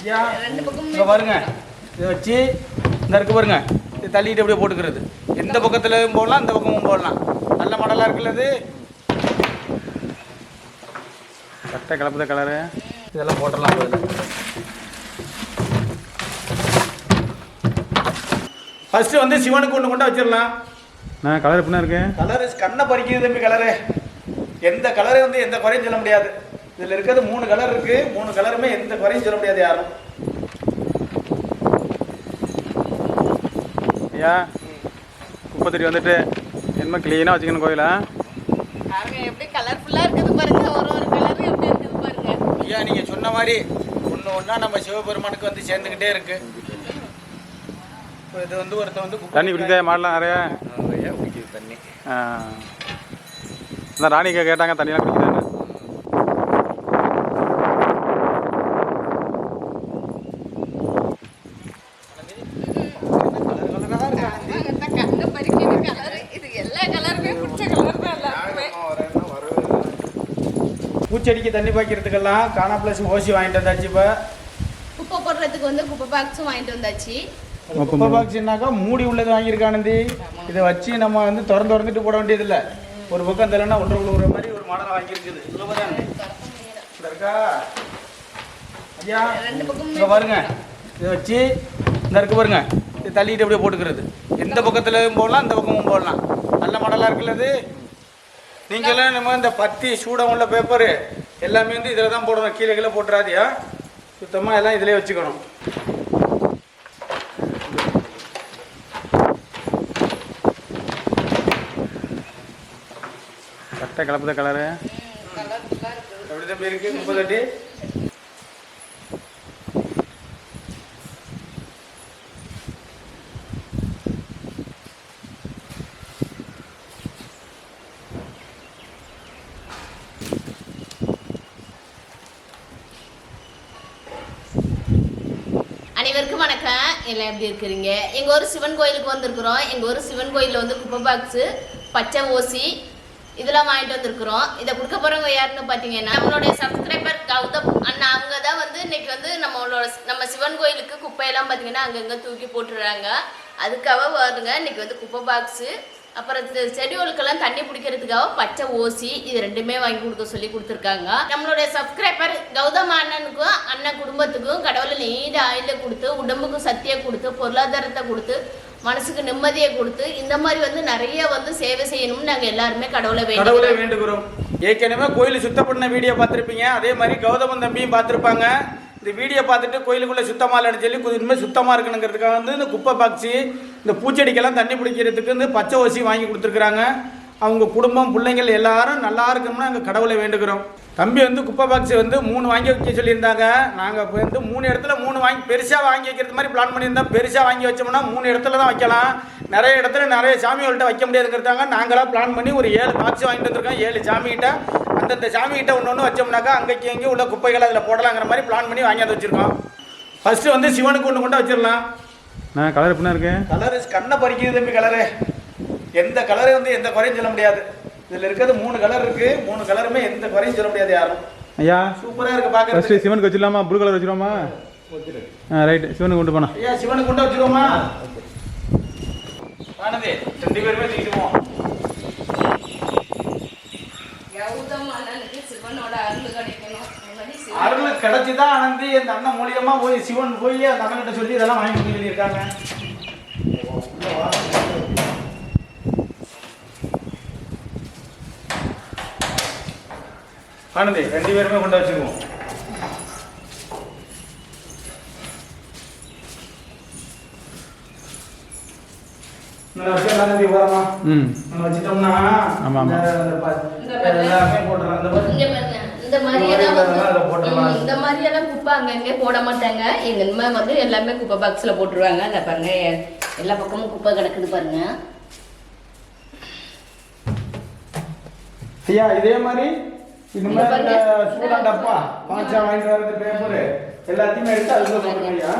ஐயா இங்க பாருங்க. இதை வச்சு இந்த இருக்கு பாருங்க. இது தள்ளிட்டு அப்படியே போட்டுக்கிறது. எந்த பக்கத்துலயும் போடலாம் இந்த பக்கமும் போடலாம். நல்ல மாடலாக இருக்குல்ல இது சட்டை கலப்புத கலரு இதெல்லாம் போட்டுடலாம் அதில் ஃபர்ஸ்ட் வந்து சிவனுக்கு ஒன்று கொண்டு வச்சிடலாம். நான் கலர் எப்படின்னா இருக்கு? கலரு கண்ணை பறிக்குது தம்பி கலரு எந்த கலரு வந்து எந்த குறையும் சொல்ல முடியாது. இதில் இருக்கிறது மூணு கலர் இருக்கு. மூணு கலருமே எந்த குறையும் சொல்ல முடியாது யாரும். ஐயா குப்பை தட்டி வந்துட்டு என்ன க்ளீனாக வச்சுக்கணும் கோயிலா? பாருங்க எப்படி கலர்ஃபுல்லா இருக்குது பாருங்க. ஒரு ஒரு கலர் எப்படி இருக்குது பாருங்க. ஐயா நீங்க சொன்ன மாதிரி ஒன்று ஒன்றா நம்ம சிவபெருமானுக்கு வந்து சேர்ந்துக்கிட்டே இருக்கு. இப்போ இது வந்து ஒருத்தன் வந்து தண்ணி குடிக்க மாடலாம் நிறைய. குடிக்குது தண்ணி. அதான் ராணிக்கா கேட்டாங்க தண்ணியெலாம் குடிக்கிறாங்க இந்த கண்ணு பறிக்கிற கலர் இது எல்லா கலருமே பிடிச்ச கலர் தான் எல்லாருக்குமே பூச்செடிக்கு தண்ணி பாய்க்கிறதுக்கெல்லாம் காணா ப்ளஸ் ஓசி வாங்கிட்டு வந்தாச்சு இப்போ. குப்பை போடுறதுக்கு வந்து குப்பை பாக்ஸும் வாங்கிட்டு வந்தாச்சு. குப்பை பாக்ஸ்னாக்கா மூடி உள்ளது வாங்கியிருக்கானந்தி இதை வச்சு நம்ம வந்து திறந்து திறந்துட்டு போட வேண்டியதில்லை. ஒரு பக்கம் தெரியலன்னா ஒன்றரை விழுவுற மாதிரி ஒரு மாடலாக வாங்கியிருக்குது. இருக்கா? ஐயா இங்க பாருங்க. இதை வச்சு இந்த இருக்கு பாருங்க. இது தள்ளிட்டு அப்படியே போட்டுக்கிறது. எந்த பக்கத்துலயும் போடலாம் இந்த பக்கமும் போடலாம். நல்ல மாடலாக இருக்குல்ல இது நீங்களும் நம்ம இந்த பத்தி சூடம் உள்ள பேப்பரு எல்லாமே வந்து இதில் தான் போடணும். கீழே கீழே போட்டுறாதியா சுத்தமாக எல்லாம் இதிலே வச்சுக்கணும். சட்டை கலப்புத கலரு எப்படி தம்பி இருக்கு? முப்பது அடி? வணக்கம். எல்லாம் எப்படி இருக்கிறீங்க? எங்கள் ஊர் சிவன் கோயிலுக்கு வந்திருக்கிறோம். எங்கள் ஊர் சிவன் கோயிலில் வந்து குப்பை பாக்ஸு பச்சை ஓசி இதெல்லாம் வாங்கிட்டு வந்திருக்கிறோம். இதை கொடுக்க போகிறவங்க யாருன்னு பார்த்தீங்கன்னா நம்மளுடைய சப்ஸ்கிரைபர் கௌதம் அண்ணா. அவங்க தான் வந்து இன்னைக்கு வந்து நம்மளோட நம்ம சிவன் கோயிலுக்கு குப்பையெல்லாம் பார்த்தீங்கன்னா அங்கங்கே தூக்கி போட்டுடுறாங்க. அதுக்காக வருங்க. இன்னைக்கு வந்து குப்பை பாக்ஸு அப்புறம் இந்த தண்ணி பிடிக்கிறதுக்காக பச்சை ஓசி இது ரெண்டுமே வாங்கி கொடுக்க சொல்லி கொடுத்துருக்காங்க. நம்மளுடைய சப்ஸ்கிரைபர் கௌதம் அண்ணனுக்கும் அண்ணன் குடும்பத்துக்கும் கடவுளை நீண்ட ஆயில கொடுத்து உடம்புக்கு சக்தியை கொடுத்து பொருளாதாரத்தை கொடுத்து மனசுக்கு நிம்மதியை கொடுத்து இந்த மாதிரி வந்து நிறைய வந்து சேவை செய்யணும்னு நாங்கள் எல்லாருமே கடவுளை கடவுளை வேண்டுகிறோம். ஏற்கனவே கோயில் சுத்தம் பண்ண வீடியோ பார்த்துருப்பீங்க. அதே மாதிரி கௌதமன் தம்பியும் பார்த்துருப்பாங்க. இந்த வீடியோ பார்த்துட்டு கோயிலுக்குள்ளே சுத்தமாக இல்லைன்னு சொல்லி இனிமேல் சுத்தமாக இருக்கணுங்கிறதுக்காக வந்து இந்த குப்பை பாக்ஸு இந்த பூச்செடிக்கெல்லாம் தண்ணி பிடிக்கிறதுக்கு வந்து பச்சை ஓசி வாங்கி கொடுத்துருக்குறாங்க. அவங்க குடும்பம் பிள்ளைங்கள் எல்லாரும் நல்லா இருக்கணும்னு நாங்கள் கடவுளை வேண்டுகிறோம். தம்பி வந்து குப்பை பாக்ஸ் வந்து மூணு வாங்கி வைக்க சொல்லியிருந்தாங்க. நாங்கள் இப்போ வந்து மூணு இடத்துல மூணு வாங்கி பெருசாக வாங்கி வைக்கிறது மாதிரி பிளான் பண்ணியிருந்தோம். பெருசாக வாங்கி வச்சோம்னா மூணு இடத்துல தான் வைக்கலாம். நிறைய இடத்துல நிறைய சாமிகள்கிட்ட வைக்க முடியாதுங்கிறதாங்க நாங்களாம் பிளான் பண்ணி ஒரு ஏழு பாக்ஸ் வாங்கிட்டு வந்திருக்கோம். ஏழு சாமிகிட்ட அந்தந்த சாமிகிட்ட ஒன்று ஒன்று வச்சோம்னாக்கா அங்கேக்கு எங்கேயும் உள்ள குப்பைகள் அதில் போடலாங்கிற மாதிரி பிளான் பண்ணி வாங்கியாந்து வச்சுருக்கோம். ஃபஸ்ட்டு வந்து சிவனுக்கு ஒன்று கொண்டு வச்சிடலாம். நான் கலர் எப்படின்னா இருக்கு? கலரு கண்ணை பறிக்குது தம்பி கலரு எந்த கலரு வந்து எந்த குறையும் சொல்ல முடியாது. இதில் இருக்கிறது மூணு கலர் இருக்கு. மூணு கலருமே எந்த குறையும் சொல்ல முடியாது யாரும். ஐயா சூப்பராக இருக்கு பார்க்கறதுக்கு ஃபஸ்ட்டு சிவனுக்கு வச்சிடலாமா? ப்ளூ கலர் வச்சிருவோமா ஆ ரைட்டு சிவனுக்கு கொண்டு போனா ஐயா சிவனுக்கு கொண்டு வச்சிருவோமா? ஆனதே ரெண்டு பேருமே தூக்கிடுவோம் கௌதம் அண்ணனுக்கு சிவனோட அருள் கிடைக்கணும். அருள் கிடைச்சிதான் ஆனந்தி அந்த அண்ணன் மூலியமா போய் சிவன் போய் அந்த அண்ணன்கிட்ட சொல்லி இதெல்லாம் வாங்கி கொடுக்க சொல்லியிருக்காங்க. ஆனந்தி ரெண்டு பேருமே கொண்டு வச்சிருவோம். நல்லா வச்சு ஆனந்தி ஓரமா ம். நம்ம வச்சிட்டோம்னா ஆமா, இந்த- இந்த ப- எல்லாமே போட்டுறோம். இந்த ப- இங்க பாருங்க, இந்த மாதிரி இந்த எல்லாம் மாதிரி வந்து- இந்த மாதிரி எல்லாம் குப்பை அங்கங்கே போட மாட்டாங்க. எங்க அம்மா வந்து எல்லாமே குப்பை பாக்ஸ்ல போட்டுருவாங்க. பாருங்க எ- எல்லா பக்கமும் குப்பை கிடக்குது பாருங்க. ஐயா இதே மாதிரி இந்த இங்க மாதிரி இந்த பாருங்க. சூடா டப்பா பாஞ்சா வாங்கிட்டு வரது பேப்பர் எல்லாத்தையுமே எடுத்து அதுல போட்டுருங்க ஐயா.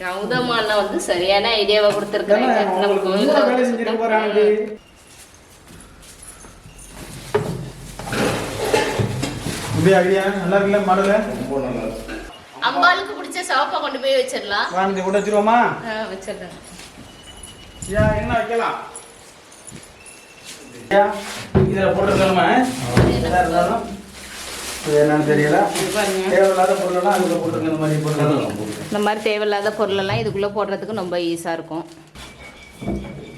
கௌதம் அண்ணா வந்து சரியான ஐடியாவை கொடுத்துருக்காங்க வேலை போறாங்க இப்படி ஐடியா நல்லா இருக்குல்ல மாடல? அம்பாளுக்கு பிடிச்ச சிவப்பை கொண்டு போய் வச்சிடலாம். வாங்கி கூட வச்சிருவோமா? ஆ, வச்சிடுறேன் ஐயா என்ன வைக்கலாம்? ஐயா இதில் போட்டுருக்கணுமா எதா இருந்தாலும். இது என்னன்னு தெரியல. தேவையில்லாத பொருளெல்லாம் அதில் போட்டுருங்க இந்த மாதிரி பொருள் இந்த மாதிரி தேவையில்லாத பொருளெல்லாம் இதுக்குள்ளே போடுறதுக்கு ரொம்ப ஈஸியாக இருக்கும்.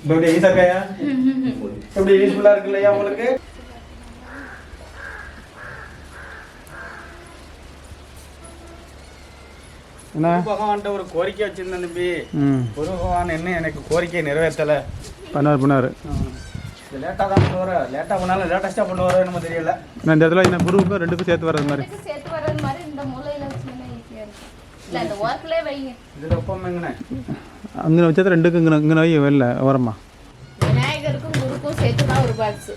இப்போ எப்படி ஈசாக்காயா எப்படி யூஸ்ஃபுல்லாக இருக்கு இல்லையா உங்களுக்கு? பகவான்கிட்ட ஒரு கோரிக்கை வச்சிருந்தேன் தம்பி. குரு பகவான் என்ன எனக்கு கோரிக்கையை நிறைவேற்றலை. பண்ணார் பண்ணார். லேட்டாக தான் பண்ணுவார் லேட்டாக பண்ணாலும் லேட்டஸ்ட்டாக பண்ணுவாரோ நம்ம தெரியல. நான் இந்த இடத்துல என்ன குருவுக்கும் ரெண்டுக்கும் சேர்த்து வர்றது மாதிரி? சேர்த்து வர்றது மாதிரி இந்த மூலையில் வச்சுன்னா ஈஸியாக இருக்கும் இல்லை இந்த ஒர்க்லேயே வைங்க. இதில் ஒப்பமைங்கண்ணே அங்கே வச்சா ரெண்டுக்கும் இங்கே இங்கே வை வரல ஓரமா. விநாயகருக்கும் குருக்கும் சேர்த்து தான் ஒரு பாக்ஸ்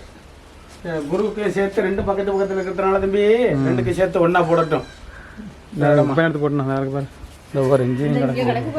குருவுக்கு சேர்த்து ரெண்டு பக்கத்து பக்கத்தில் இருக்கிறதுனால தம்பி ரெண்டுக்கு சேர்த்து ஒன்றா போடட்டும். பயணத்து போட்டேன் வேறு பாரு. இந்த ஒரு இன்ஜின் இங்கே கிடக்கு.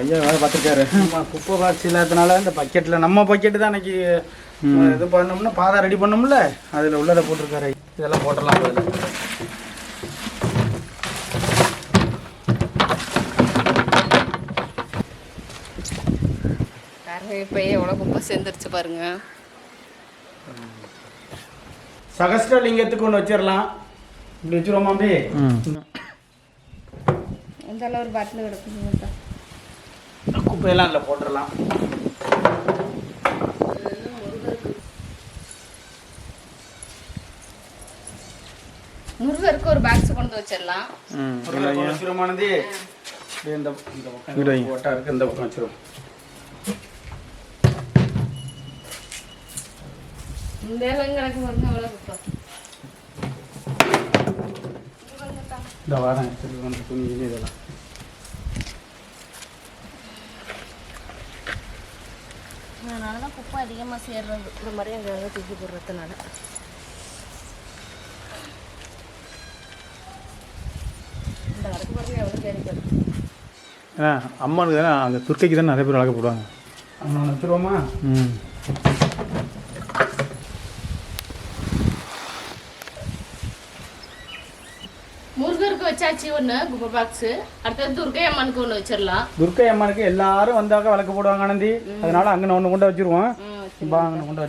ஐயா வேலை பார்த்துருக்காரு. நம்ம குப்பை பாக்ஸ் இல்லாதனால இந்த பக்கெட்டில் நம்ம பக்கெட்டு தான் அன்னைக்கு இது பண்ணோம்னா பாதை ரெடி பண்ணோம்ல அதில் உள்ளதை போட்டிருக்காரு. இதெல்லாம் போட்டுடலாம் அதில் பாருங்க இப்போ எவ்வளோ குப்பை சேர்ந்துருச்சு பாருங்க. சகஸ்ட லிங்கத்துக்கு ஒன்று வச்சிடலாம். இப்படி வச்சிருவோமா அப்படி இந்த ஒரு பாட்டில் கிடக்குங்க குப்பையெல்லாம் அதில் போட்டுடலாம். முருகருக்கு ஒரு பாக்ஸ் கொண்டு வச்சிடலாம். ம் வச்சிருமானது இந்த இந்த பக்கம். ஓட்டா இருக்கு இந்த பக்கம் வச்சிருவோம். இந்த குப்பை இந்த வாரம் எடுத்துட்டு வந்து துணி இதெல்லாம் அதனால தான் குப்பை அதிகமாக சேர்றது. இந்த மாதிரி அங்கே தூக்கி போடுறதுனால. இந்த வடக்கு பாருங்க எவ்வளோ கிடக்கு ஏன்னா அம்மானுக்கு தானே அங்கே துர்க்கைக்கு தானே நிறைய பேர் வளர்க்க போடுவாங்க. அவனை வச்சிருவோமா ம். முருகருக்கு வச்சாச்சு ஒன்று குப்பை பாக்ஸு அடுத்தது துர்கை அம்மனுக்கு ஒன்று வச்சிடலாம். துர்க்கை அம்மனுக்கு எல்லாரும் வந்தாக்க விளக்கு போடுவாங்க ஆனந்தி. அதனால அங்கே ஒன்று கொண்டு வச்சிருவோம். ம் பா அங்கே கொண்டு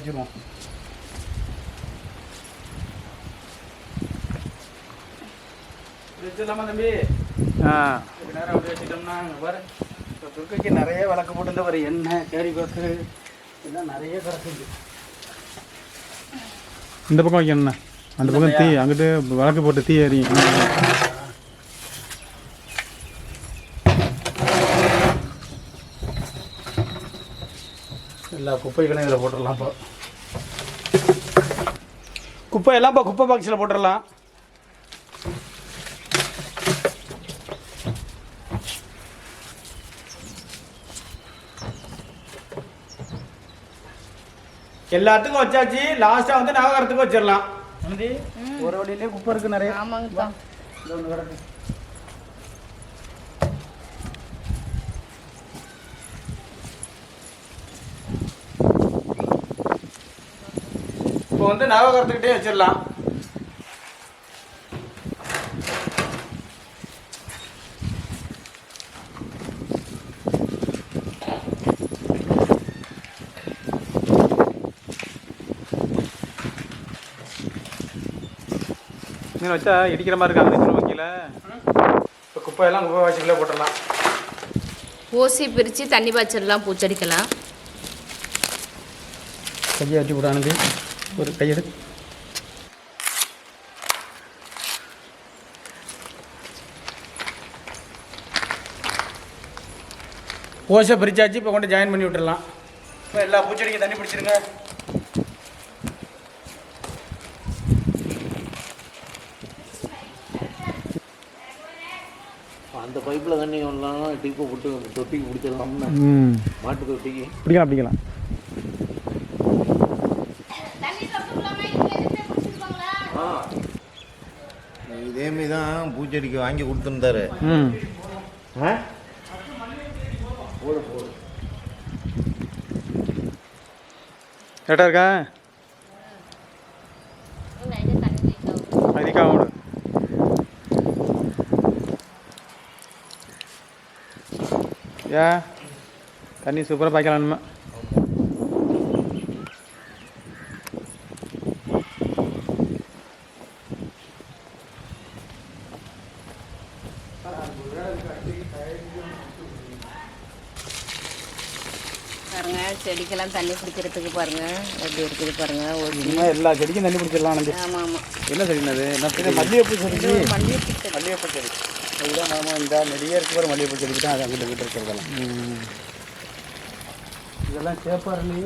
இப்போ துர்க்கைக்கு நிறைய விளக்கு போட்டு வர எண்ணெய் கேரி பேக்கு எல்லாம் நிறைய கிடக்குது இந்த பக்கம் வைக்கணுண்ணா அந்த பக்கம் தீ அங்கிட்டு விளக்கு போட்டு தீ எறியும் குப்பைகளையும் இதில் போட்டுடலாம் இப்போ. குப்பையெல்லாம் இப்போ குப்பை பாக்ஸில் போட்டுடலாம். எல்லாத்துக்கும் வச்சாச்சு. லாஸ்ட்டாக வந்து நவகரத்துக்கு வச்சிடலாம். ஒரு வழியிலே குப்பை இருக்கு நிறைய. ஆமாங்க தான் இந்த ஒன்று கிடக்கு இப்போ வந்து நவகரத்துக்கிட்டே வச்சிடலாம். மீன் வச்சா இடிக்கிற மாதிரி இருக்கு அந்த வைக்கல. இப்போ குப்பையெல்லாம் குப்பை வாசிக்கலே போட்டுடலாம். ஓசி பிரித்து தண்ணி பாய்ச்சிடலாம் பூச்செடிக்கலாம். கையை வச்சு விடானது ஒரு கையெடு. ஓசை பிரிச்சாச்சு இப்போ கொண்டு ஜாயின் பண்ணி விட்டுறலாம். இப்போ எல்லா பூச்செடிக்கும் தண்ணி பிடிச்சிருங்க. அந்த பைப்பில் தண்ணி வரலாம் டிப்பை விட்டு தொட்டிக்கு பிடிச்சிடலாம்னு ம். மாட்டு தொட்டிக்கு. பிடிக்கலாம் பிடிக்கலாம். தான் பூச்செடிக்கு வாங்கி கொடுத்துருந்தாரு. கரெக்டாக இருக்கா இல்லை இது தண்ணி leak ஆகுது. அதிகமாக விடு ஏ தண்ணி சூப்பராக பாய்க்கலாம் இனிமே பாருங்க செடிக்கெல்லாம் தண்ணி பிடிக்கிறதுக்கு பாருங்க. எப்படி இருக்குது பாருங்க. ஒரு இனிமேல் எல்லா செடிக்கும் தண்ணி பிடிச்சிடலாம் ஆமாம் ஆமாம் என்ன செடிங்க அது என்ன மல்லிகைப்பூ செடி. மல்லிகைப்பூ. மல்லிகைப்பூ செடி. அதுதான் நம்ம இந்த நெடியே இருக்க ஒரு மல்லிகைப்பூ செடிக்கு தான் அது அங்கிட்ட கிட்ட இருக்கிறதெல்லாம் இதெல்லாம். சேப்பாரளி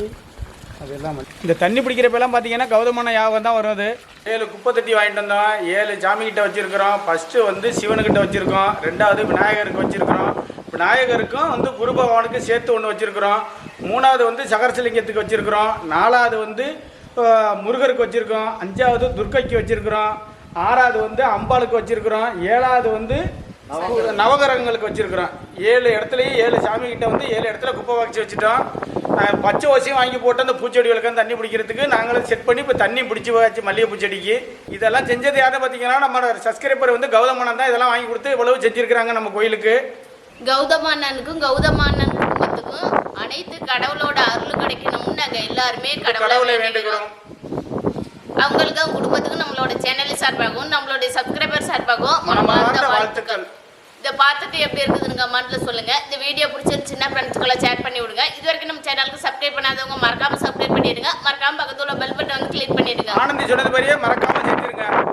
அதெல்லாம் இந்த தண்ணி பிடிக்கிறப்பெல்லாம் பார்த்தீங்கன்னா கௌதமான யாகம் தான் வரும் அது. ஏழு குப்பை தட்டி வாங்கிட்டு வந்தோம். ஏழு சாமி கிட்ட வச்சிருக்கிறோம். ஃபர்ஸ்ட்டு வந்து சிவனுக்கிட்ட வச்சிருக்கோம். ரெண்டாவது விநாயகருக்கு வச்சிருக்கிறோம். விநாயகருக்கும் வந்து குரு பகவானுக்கு சேர்த்து ஒன்று வச்சிருக்கிறோம். மூணாவது வந்து சகரசலிங்கத்துக்கு வச்சிருக்கிறோம். நாலாவது வந்து முருகருக்கு வச்சிருக்கோம். அஞ்சாவது துர்க்கைக்கு வச்சிருக்கிறோம். ஆறாவது வந்து அம்பாளுக்கு வச்சிருக்கிறோம். ஏழாவது வந்து நவகிரகங்களுக்கு. வச்சிருக்கிறோம். ஏழு இடத்துலையும் ஏழு சாமி கிட்ட வந்து ஏழு இடத்துல குப்பை வச்சு வச்சுட்டோம். பச்சை ஓசியும் வாங்கி போட்டு அந்த பூச்செடிகளுக்கு தண்ணி பிடிக்கிறதுக்கு நாங்களும் செட் பண்ணி இப்போ தண்ணி பிடிச்சி வச்சு மல்லிகை பூச்செடிக்கு. இதெல்லாம் செஞ்சது யாருன்னு பார்த்தீங்கன்னா நம்ம சப்ஸ்கிரைபர் வந்து கௌதமனன் தான். இதெல்லாம் வாங்கி கொடுத்து இவ்வளவு செஞ்சிருக்கிறாங்க நம்ம கோயிலுக்கு. கௌதமானனுக்கும் கௌதமானன் குடும்பத்துக்கும் அனைத்து கடவுளோட அருள் கிடைக்கணும்னு நாங்கள் எல்லாருமே கடவுளை வேண்டுகிறோம். அவங்களுக்கும் குடும்பத்துக்கும் நம்மளோட சேனல் சார்பாகவும் நம்மளுடைய சப்ஸ்கிரைபர் சார்பாகவும் மனமார்ந்த வாழ்த்துக்கள். இதை பார்த்துட்டு எப்படி இருக்குதுன்னு கமெண்ட்ல சொல்லுங்க. இந்த வீடியோ பிடிச்சிருந்துச்சுன்னா ஃப்ரெண்ட்ஸ்க்கெல்லாம் ஷேர் பண்ணி விடுங்க. இது வரைக்கும் நம்ம சேனலுக்கு சப்ஸ்கிரைப் பண்ணாதவங்க மறக்காம சப்ஸ்கிரைப் பண்ணிடுங்க. மறக்காம பக்கத்துல பெல் பட்டன் வந்து கிளிக் பண்ணிடுங்க. ஆனந்தி சொன்னது மாதிரியே மறக்காம